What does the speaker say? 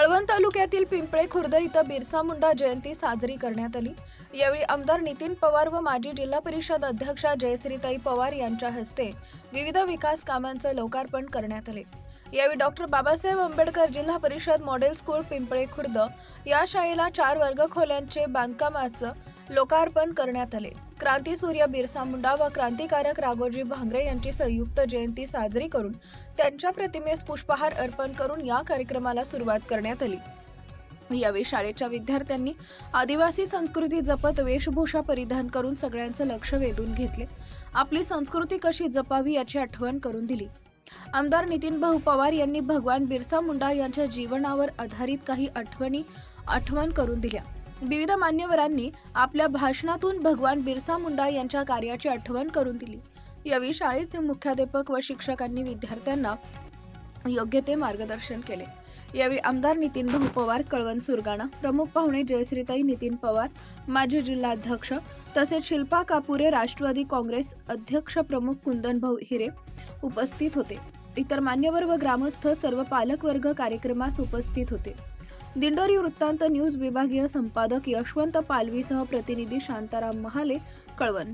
कळवण तालुक्यातील पिंपळे खुर्द इथं बिरसा मुंडा जयंती साजरी करण्यात आली. यावेळी आमदार नितीन पवार व माजी जिल्हा परिषद अध्यक्षा जयश्रीताई पवार यांच्या हस्ते विविध विकास कामांचं लोकार्पण करण्यात आले. यावेळी डॉक्टर बाबासाहेब आंबेडकर जिल्हा परिषद मॉडेल स्कूल पिंपळे खुर्द या शाळेला चार वर्गखोल्यांचे बांधकामाचं लोकार्पण करण्यात आले. क्रांती सूर्य बिरसा मुंडा व क्रांतिकारक राघोजी भांगरे यांची संयुक्त जयंती साजरी करून त्यांच्या प्रतिमेस पुष्पहार अर्पण करून या कार्यक्रमाला सुरुवात करण्यात आली. यावेळी शाळेच्या विद्यार्थ्यांनी आदिवासी संस्कृती जपत वेशभूषा परिधान करून सगळ्यांचं लक्ष वेधून घेतले. आपली संस्कृती कशी जपावी याची आठवण करून दिली. आमदार नितीन भाऊ पवार यांनी भगवान बिरसा मुंडा यांच्या जीवनावर आधारित काही आठवणी आठवण करून दिल्या. विविध मान्यवरांनी आपल्या भाषणातून भगवान बिरसा मुंडा यांच्या कार्याची आठवण करून दिली. यावेळी शाळेचे मुख्याध्यापक व शिक्षकांनी विद्यार्थ्यांना योग्य ते मार्गदर्शन केले. यावेळी आमदार नितीन भाऊ पवार कळवण सुरगाणा प्रमुख पाहुणे जयश्रीताई नितीन पवार माजी जिल्हाध्यक्ष तसेच शिल्पा कापुरे राष्ट्रवादी काँग्रेस अध्यक्ष प्रमुख कुंदन भाऊ हिरे उपस्थित होते. इतर मान्यवर व ग्रामस्थ सर्व पालकवर्ग कार्यक्रमास उपस्थित होते. दिंडोरी वृत्तांत न्यूज विभागीय संपादक यशवंत पालवीसह प्रतिनिधी शांताराम महाले कळवण.